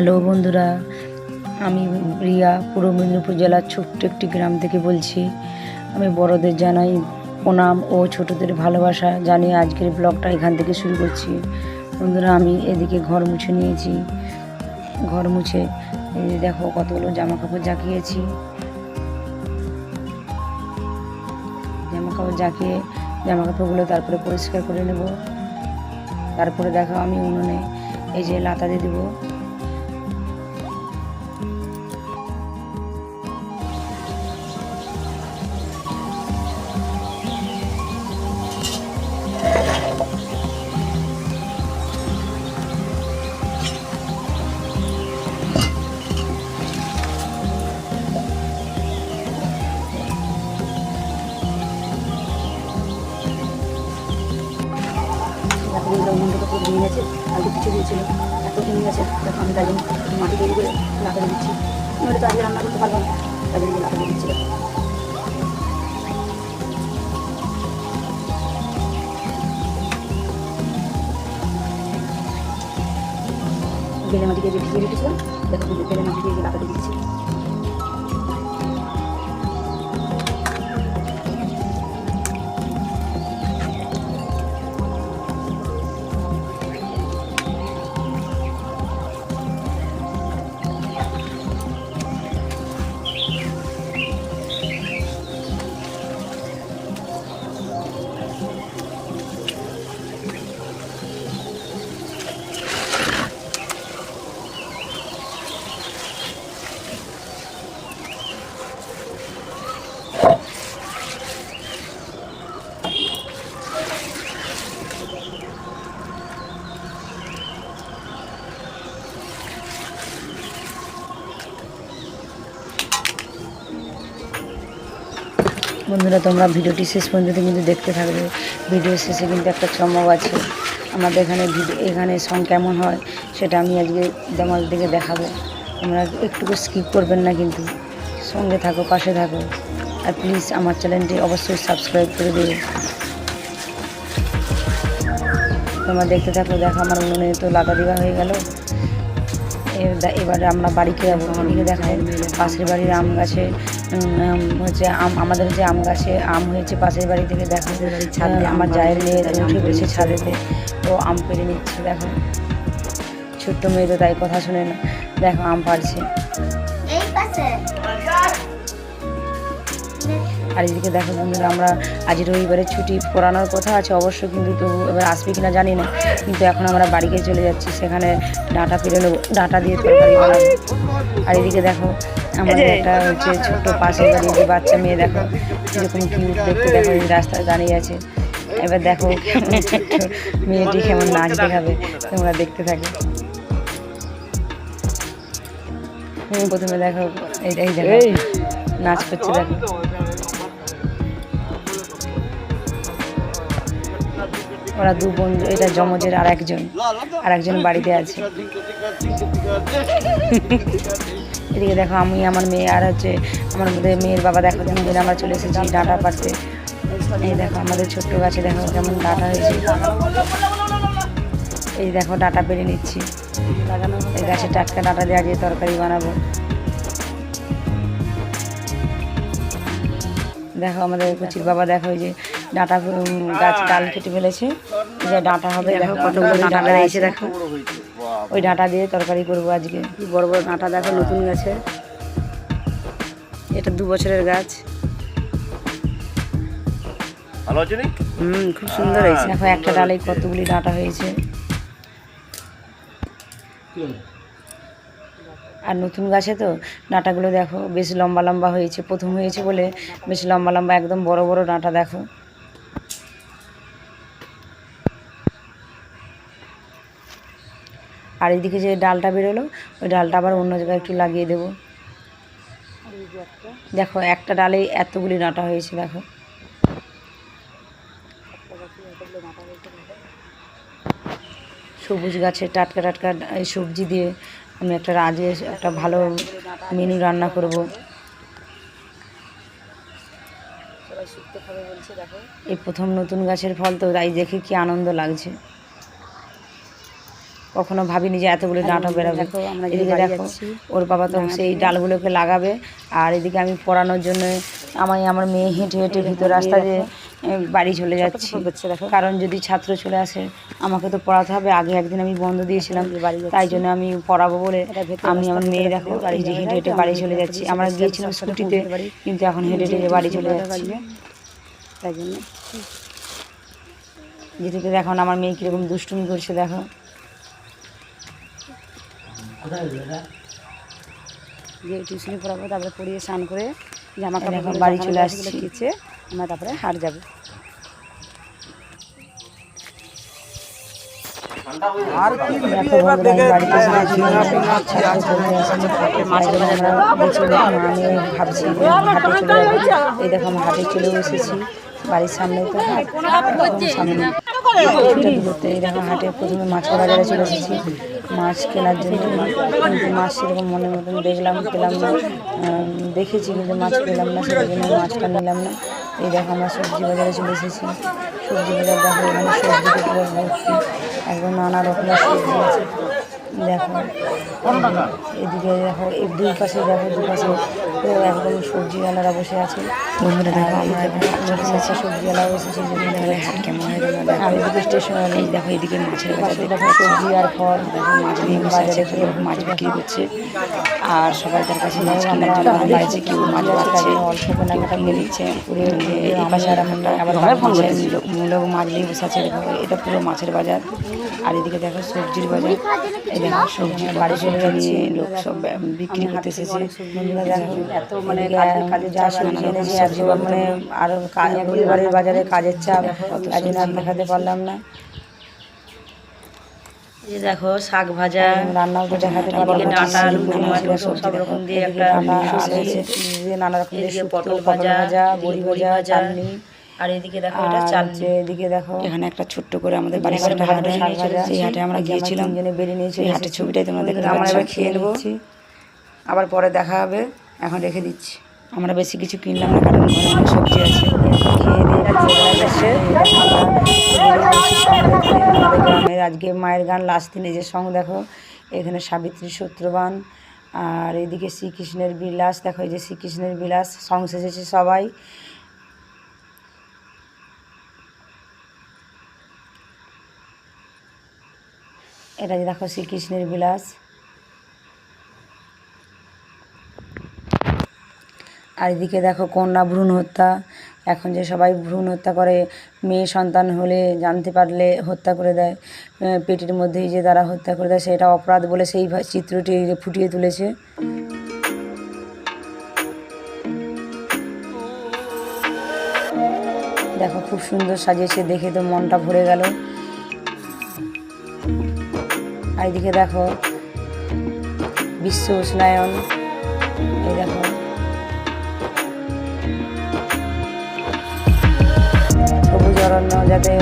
Hello বন্ধুরা, আমি রিয়া পূর্ব মেদিনীপুর জেলার ছোট্ট একটি গ্রাম থেকে বলছি। আমি বড়দের জানাই প্রণাম ও ছোটদের ভালোবাসা, জানিয়ে আজকের ব্লগটা এখান থেকে শুরু করছি। বন্ধুরা, আমি এদিকে ঘর মুছে নিয়েছি। ঘর মুছে দেখো কতগুলো জামা কাপড় জাকিয়েছি। জামা কাপড় জাকিয়ে জামা কাপড়গুলো তারপরে পরিষ্কার করে নেব। তারপরে দেখো আমি উনুনে এই যে লাতা দিয়ে দেবো। ভেঙে গেছে আর কিছু দিয়েছিল এত ভেঙে গেছে তখন আমি তাই মাটি তৈরি করে লাটা দিচ্ছি। নইলে তো আজকে রান্না করতে পারব না, তাই জন্য লাটা দিয়ে দিচ্ছিল বেলে মাটিকে যে ভিজিয়ে রেখেছিলাম, দেখো বেলে মাটি দিয়ে লাটা দিয়ে দিচ্ছি। বন্ধুরা, তোমরা ভিডিওটি শেষ পর্যন্ত কিন্তু দেখতে থাকবে। ভিডিও শেষে কিন্তু একটা চমক আছে। আমাদের এখানে ভিডিও এখানে সং কেমন হয় সেটা আমি আজকে তোমাদের দিকে দেখাবো। তোমরা একটুকু স্কিপ করবেন না কিন্তু। সঙ্গে থাকো, পাশে থাকো। আর প্লিজ আমার চ্যানেলটি অবশ্যই সাবস্ক্রাইব করে দেবে তোমরা দেখতে থাকো, দেখো আমার উনুনে তো লাগা দেওয়া হয়ে গেল। এবার আমরা বাড়িতে যাব। এদিকে দেখায় পাশের বাড়ির আম গাছে হচ্ছে আম আমাদের যে আম গাছে আম হয়েছে পাশের বাড়ি থেকে দেখো ছাদে আমার জায়ের মেয়ে উঠে পড়েছে ছাদেতে ও আম পেরে নিচ্ছে দেখো। ছোট্ট মেয়ে তো তাই কথা শুনে না। দেখো আম পারছে এই পাশে। আর এদিকে দেখো বন্ধুরা আমরা আজ রবিবারে ছুটি পড়ানোর কথা আছে অবশ্য কিন্তু তবু এবার আসবে কিনা জানি না কিন্তু এখন আমরা বাড়িতে চলে যাচ্ছি সেখানে ডাঁটা পেরে নেব ডাঁটা দিয়ে তরকারি বানাবো। আর এদিকে দেখো আমাদের একটা হচ্ছে ছোট্ট পাশে বাড়ির যে বাচ্চা মেয়ে দেখো এরকম কিউট দেখতে দেখো এই রাস্তায় দাঁড়িয়ে আছে। এবার দেখো মেয়েটি কেমন নাচ দেখাবে তোমরা দেখতে থাকো। প্রথমে দেখো এইটাই দেখো নাচ করছে দেখো। ওরা দু বন্ধু এটা জমজের আর একজন আর একজন বাড়িতে আছে। এদিকে দেখো, আমি, আমার মেয়ে, আর হচ্ছে আমার মেয়ের বাবা, দেখো দুজন আমরা চলে এসেছি ডাঁটা পাড়তে এই দেখো, আমাদের ছোট্ট গাছে দেখো কেমন ডাঁটা হয়েছে। এই দেখো, ডাঁটা পেরে নিচ্ছি। এই গাছে টাটকা ডাঁটা দেওয়া দিয়ে তরকারি বানাবো। দেখো, আমাদের কচির বাবা, দেখো যে ডাঁটা গাছ ডাল কেটে ফেলেছে। এই যে ডাঁটা হবে দেখো কতগুলো ডাঁটা রয়েছে দেখো। ওই ডাঁটা দিয়ে তরকারি করব আজকে। কি বড় বড় ডাঁটা দেখো নতুন গাছে। এটা দু বছরের গাছ। ভালো আছে হুম খুব সুন্দর হয়েছে। দেখো একটা ডালে কতগুলি ডাঁটা হয়েছে। আর নতুন গাছে তো ডাঁটাগুলো দেখো বেশ লম্বা লম্বা হয়েছে। প্রথম হয়েছে বলে বেশ লম্বা লম্বা একদম বড় বড় ডাঁটা দেখো। আর এইদিকে যে ডালটা বেরোলো, ওই ডালটা আবার অন্য জায়গায় একটু লাগিয়ে দেবো। দেখো, একটা ডালে এতগুলি নাটা হয়েছে, দেখো। সবুজ গাছের টাটকা টাটকা এই সবজি দিয়ে আমি একটা রাজে, একটা ভালো মেনু রান্না করব। এই প্রথম নতুন গাছের ফল তো, তাই দেখে কি আনন্দ লাগছে। কখনো ভাবিনি যে এতগুলো ডাঁটা বেরোবে দেখো, আমরা এদিকে দেখো ওর বাবা তো সেই ডালগুলোকে লাগাবে আর এদিকে আমি পড়ানোর জন্য আমায় আমার মেয়ে হেঁটে হেঁটে ভিতর রাস্তা দিয়ে বাড়ি চলে যাচ্ছি। হচ্ছে দেখো। কারণ যদি ছাত্র চলে আসে আমাকে তো পড়াতে হবে। আগে একদিন আমি বন্ধ দিয়েছিলাম। তাই জন্য আমি পড়াবো বলে আমি আমার মেয়ে দেখো, বাড়ি এই যে হেঁটে হেঁটে বাড়ি চলে যাচ্ছি। আমরা গিয়েছিলাম স্কুটিতে কিন্তু এখন হেঁটে হেঁটে বাড়ি চলে যাচ্ছি। তাই জন্য। যেতে দেখো আমার মেয়ে কীরকম দুষ্টুমি করছে দেখো। যে টিউশনি পড়াবো তারপরে পড়িয়ে স্নান করে জামা কাপড় এখন বাড়ি চলে আসছে। কেচে আমরা তারপরে হাট যাব। চলে ভাবছি হাটে চলে এই দেখো আমি হাটে চলেও এসেছি বাড়ির সামনে তো সামনে এই দেখো হাটে প্রথমে মাছের বাজারে চলে এসেছি। মাছ কেনার জন্য কিন্তু মাছ সেরকম মনের মতন দেখলাম, পেলাম না। দেখেছি কিন্তু মাছ পেলাম না সেই জন্য মাছটা নিলাম না। এই দেখো আমরা সবজি বাজারে চলে এসেছি। সবজি বাজার দেখো, এখানে সবজি একদম নানা রকমের সবজি আছে। দেখো এদিকে দেখো এই দুই পাশে দেখো দুই পাশে একদম সবজিওয়ালারা বসে আছে বন্ধুরা দেখো আমরা ছোটো সবজিওয়ালা বসেছে সেই জন্য দেখা হাট কেমন হয়ে আর এদিকে স্টেশনে এই দেখো এদিকে মাছের বাজার দেখো সবজি আর ফল দেখো মাছ নিয়ে বাজারে মাছ বিক্রি করছে আর সবাই তার কাছে মাছ কেনার জন্য বাড়িতে কেউ মাছ পাচ্ছে অল্প কেনাকাটা নিয়ে নিচ্ছে এই পাশে আর একটা আবার ফোন মূলক মাছ নিয়ে বসে আছে এটা পুরো মাছের বাজার, আর এদিকে দেখো সবজির বাজার। সবজি বাড়ি চলে যাচ্ছে লোক সব বিক্রি করতে এসেছে এত মানে সবজি আজকে মানে আরও পরিবারের বাজারে কাজের চাপ তাই জন্য আর দেখাতে পারলাম না। যে দেখো শাক ভাজা রান্নাও তো দেখাতে পারলাম না ডাঁটা, আলু, টমেটো সব রকম দিয়ে একটা নানা রকম পটল ভাজা বড়ি ভাজা। চাটনি। আর এদিকে দেখো এটা এদিকে দেখো এখানে একটা ছোট্ট করে আমাদের বাড়ির সামনে হাট আমরা গিয়েছিলাম। বেরিয়ে নিয়েছি। এই হাটের ছবিটাই তোমরা দেখতে আমরা এবার খেয়ে নেব। আবার পরে দেখা হবে। এখন রেখে দিচ্ছি। আমরা বেশি কিছু কিনলাম না কারণ ঘরে অনেক সবজি আছে। খেয়ে দিয়ে গ্রামের আজকে মায়ের গান লাস্ট দিনে যে সঙ্গ দেখো এখানে সাবিত্রী সত্যবান আর এদিকে শ্রীকৃষ্ণের বিলাস দেখো এই যে শ্রীকৃষ্ণের বিলাস। সং সেজেছে সবাই। এটা যে দেখো শ্রীকৃষ্ণের বিলাস। আর এদিকে দেখো কন্যা ভ্রূণ হত্যা। এখন যে সবাই ভ্রূণ হত্যা করে, মেয়ে সন্তান হলে জানতে পারলে হত্যা করে দেয়। পেটের মধ্যেই যে তারা হত্যা করে দেয়, সেটা অপরাধ বলে সেই চিত্রটি ফুটিয়ে তুলেছে। দেখো খুব সুন্দর সাজিয়েছে, দেখে তো মনটা ভরে গেল। আর এদিকে দেখো বিশ্ব উষ্ণায়ন। এই দেখো। সবুজ অরণ্য যাতে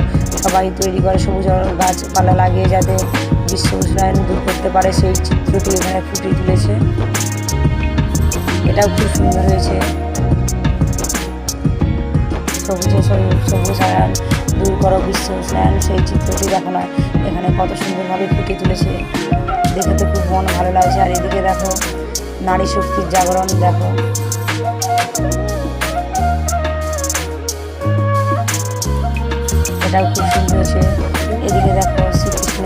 সবাই তৈরি করে, সবুজ গাছপালা লাগিয়ে যাতে বিশ্ব উষ্ণায়ন দূর করতে পারে, সেই চিত্রটি এখানে ফুটিয়ে তুলেছে। এটাও খুব সুন্দর হয়েছে। সবুজে সবুজ সবুজ আয়ন। দূর করো বিশ্ব উষ্ণায়ন সেই চিত্রটি দেখো না, এখানে কত সুন্দরভাবে ফুটিয়ে তুলেছে। দেখে তো খুব মন ভালো লাগছে। আর এদিকে দেখো, নারী শক্তির জাগরণ, দেখো। এটাও খুব সুন্দর হয়েছে। এদিকে দেখো, শ্রীকৃষ্ণ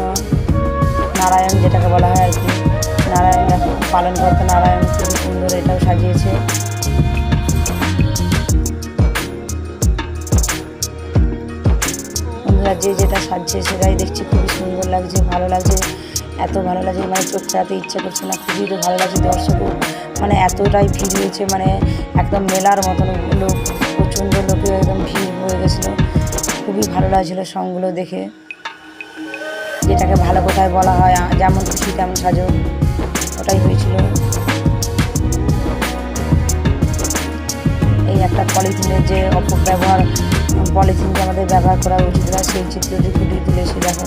নারায়ণ যেটাকে বলা হয় আর কি। নারায়ণ দেখো, পালন করতে নারায়ণ, খুবই সুন্দর এটাও সাজিয়েছে যে যেটা সাজছে সেটাই দেখছি, খুবই সুন্দর লাগছে, ভালো লাগছে, এত ভালো লাগছে মানে চোখ ফেরাতে ইচ্ছা করছে না, খুবই তো ভালো লাগছে দর্শকও মানে এতটাই ভিড় হয়েছে মানে একদম মেলার মতন লোক, প্রচণ্ড লোকে একদম ভিড় হয়ে গেছিল, খুবই ভালো লাগছিল সঙ্গগুলো দেখে, যেটাকে ভালো কোথায় বলা হয় যেমন খুশি তেমন সাজো, ওটাই হয়েছিল। এই একটা পলিথিনের যে অপব্যবহার পলিথিন যে আমাদের ব্যবহার করা উচিত না, সেই চিত্রটি ফুটিয়ে তুলেছে দেখো।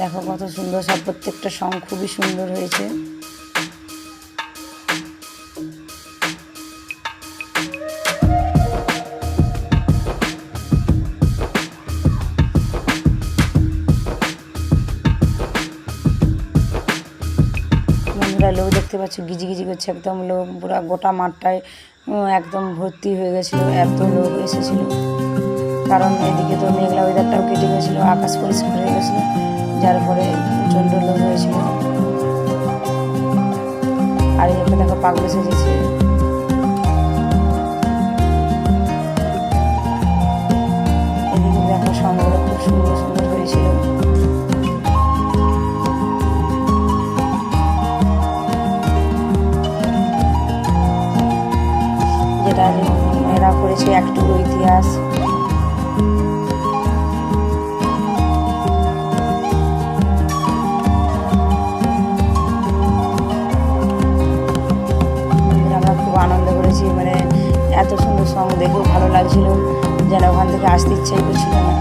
দেখো কত সুন্দর সব প্রত্যেকটা সং খুবই সুন্দর হয়েছে। দেখতে পাচ্ছ, গিজি গিজি করছে একদম লোক, পুরো গোটা মাঠটায় একদম ভর্তি হয়ে গেছিল, এত লোক এসেছিল। কারণ এদিকে তো মেঘলা ওয়েদারটাও কেটে গেছিল, আকাশ পরিষ্কার হয়ে গেছিল, যার ফলে প্রচণ্ড লোক হয়েছিল। আর এখানে দেখো পাগল সেজেছে এরা করেছে একটু ইতিহাস। আমরা খুব আনন্দ করেছি মানে এত সুন্দর সং দেখেও ভালো লাগছিল, যেন ওখান থেকে আসতে ইচ্ছাই করছিল না।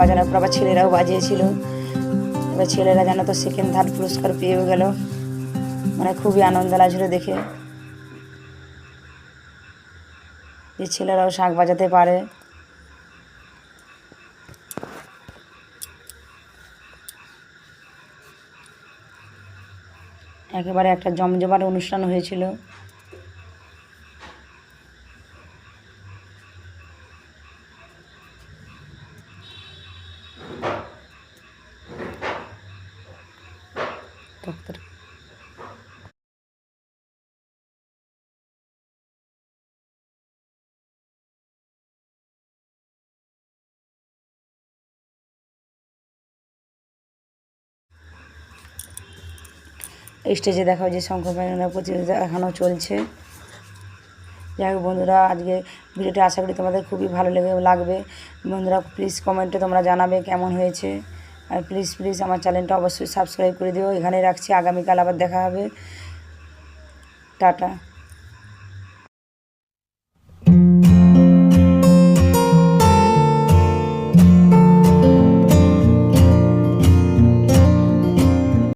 বাজানোর পর আবার ছেলেরাও বাজিয়েছিল। এবার ছেলেরা যেন তো সেকেন্ড থার্ড পুরস্কার পেয়েও গেল। মানে খুবই আনন্দ লাগছিল দেখে। যে ছেলেরাও শাঁখ বাজাতে পারে। একেবারে একটা জমজমাট অনুষ্ঠান হয়েছিল। ডক্টর স্টেজে দেখা যে বাজনা প্রতিযোগিতা এখনও চলছে। যাই হোক বন্ধুরা, আজকে ভিডিওটি আশা করি তোমাদের খুবই ভালো লেগে লাগবে। বন্ধুরা প্লিজ কমেন্টে তোমরা জানাবে কেমন হয়েছে। আর প্লিজ প্লিজ আমার চ্যানেলটা অবশ্যই সাবস্ক্রাইব করে দিও। এখানে রাখছি। আগামীকাল আবার দেখা হবে। টাটা।